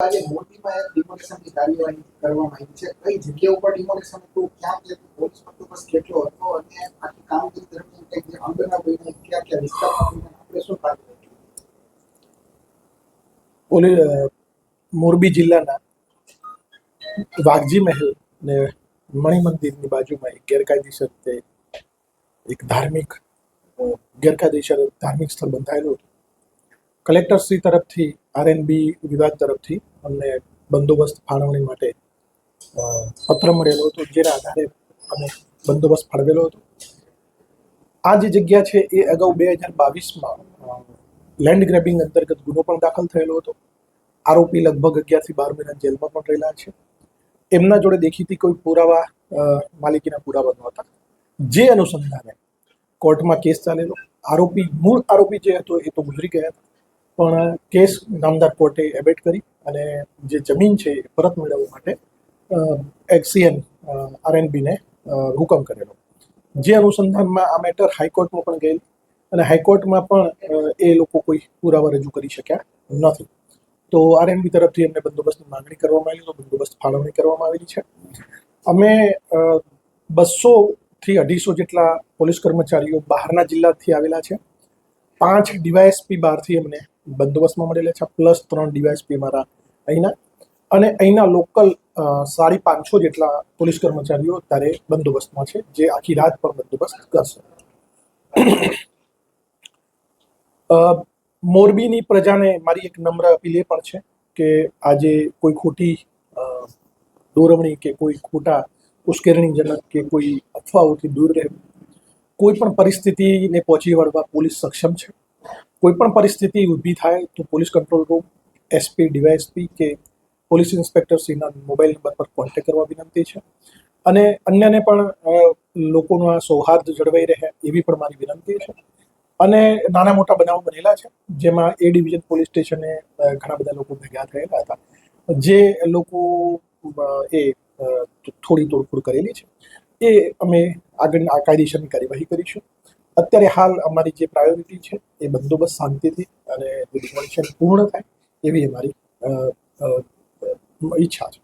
આજે મોરબીમાં એક ડિમોલેશનની કાર્યવાહી કરવામાં આવી છે. કઈ જગ્યા ઉપર ડિમોલિશન હતું? ક્યાં ક્યાં પોલીસ બંદોબસ્ત કેટલો હતો? અને આખી કામગીરી દરમિયાન કંઈક જે અંગના ભાઈને ક્યાં ક્યાં વિસ્તારમાં આપણે શું કાર્ય મોરબી જિલ્લાના વાઘજી મહેલ ને મણિ મંદિરની બાજુમાં એક ગેરકાયદેસર તે એક ધાર્મિક ગેરકાયદેસર ધાર્મિક સ્થળ બંધાયેલું હતું. કલેક્ટરશ્રી તરફથી આરએનબી વિભાગ તરફથી અમને બંદોબસ્ત ફાળવણી માટે પત્ર મળેલો હતો, જેના આધારે અમે બંદોબસ્ત ફાળવેલો હતો. આ જે જગ્યા છે એ અગાઉ બે હજાર બાવીસમાં લેન્ડ ગ્રેબિંગ અંતર્ગત ગુનો પણ દાખલ થયેલો હતો. આરોપી લગભગ અગિયારથી બાર મહિના જેલમાં પણ રહેલા છે. એમના જોડે દેખીતી કોઈ પુરાવા માલિકીના પુરાવા નહોતા. જે અનુસંધાને કોર્ટમાં કેસ ચાલેલો. આરોપી, મૂળ આરોપી જે હતો એ તો ગુજરી ગયા હતા. પણ કેસ નામદાર કોર્ટે એબેટ કરી અને જે જમીન છે એ પરત મેળવવા માટે એક્સીએન આરએનબીને હુકમ કરેલો. જે અનુસંધાનમાં આ મેટર હાઈકોર્ટમાં પણ ગયેલ અને હાઈકોર્ટમાં પણ એ લોકો કોઈ પુરાવા રજૂ કરી શક્યા નથી. તો આરએનબી તરફથી એમને બંદોબસ્તની માંગણી કરવામાં આવેલી, તો બંદોબસ્ત ફાળવણી કરવામાં આવેલી છે. અમે બસોથી અઢીસો જેટલા પોલીસ કર્મચારીઓ બહારના જિલ્લાથી આવેલા છે. પાંચ ડીવાયએસપી બહારથી અમને બંદોબસ્તમાં મળેલા છે. પ્લસ ત્રણ ડીવાયસપી મારા અહીંના. અને અહીંના લોકલ સાડી પાંચસો જેટલા પોલીસ કર્મચારીઓ અત્યારે બંદોબસ્તમાં છે, જે આખી રાત પર બંદોબસ્ત કરશે. મોરબીની પ્રજાને મારી એક નમ્ર અપીલ એ પણ છે કે આજે કોઈ ખોટી દોરવણી કે કોઈ ખોટા ઉશ્કેરણીજનક કે કોઈ અફવાઓથી દૂર રહેવું કોઈ પણ પરિસ્થિતિને પહોંચી વળવા પોલીસ સક્ષમ છે. કોઈ પણ પરિસ્થિતિ ઊભી થાય તો police control room SP DYSP કે પોલીસ ઇન્સ્પેક્ટરશ્રીના મોબાઈલ નંબર પર કોન્ટેક કરવા વિનંતી છે. અને અન્યને પણ લોકોનો આ સૌહાર્દ જળવાઈ રહે એવી પણ મારી વિનંતી છે. અને નાના મોટા બનાવો બનેલા છે, જેમાં એ ડિવિઝન પોલીસ સ્ટેશને ઘણા બધા લોકો ભેગા થયેલા હતા. જે લોકો એ થોડી તોડફોડ કરેલી છે. એ અમે આગળ આ કાયદેસરની કાર્યવાહી કરીશું. અત્યારે હાલ અમારી જે પ્રાયોરિટી છે એ બંદોબસ્ત શાંતિથી અને ડિમોલિશન પૂર્ણ થાય એવી અમારી ઈચ્છા છે.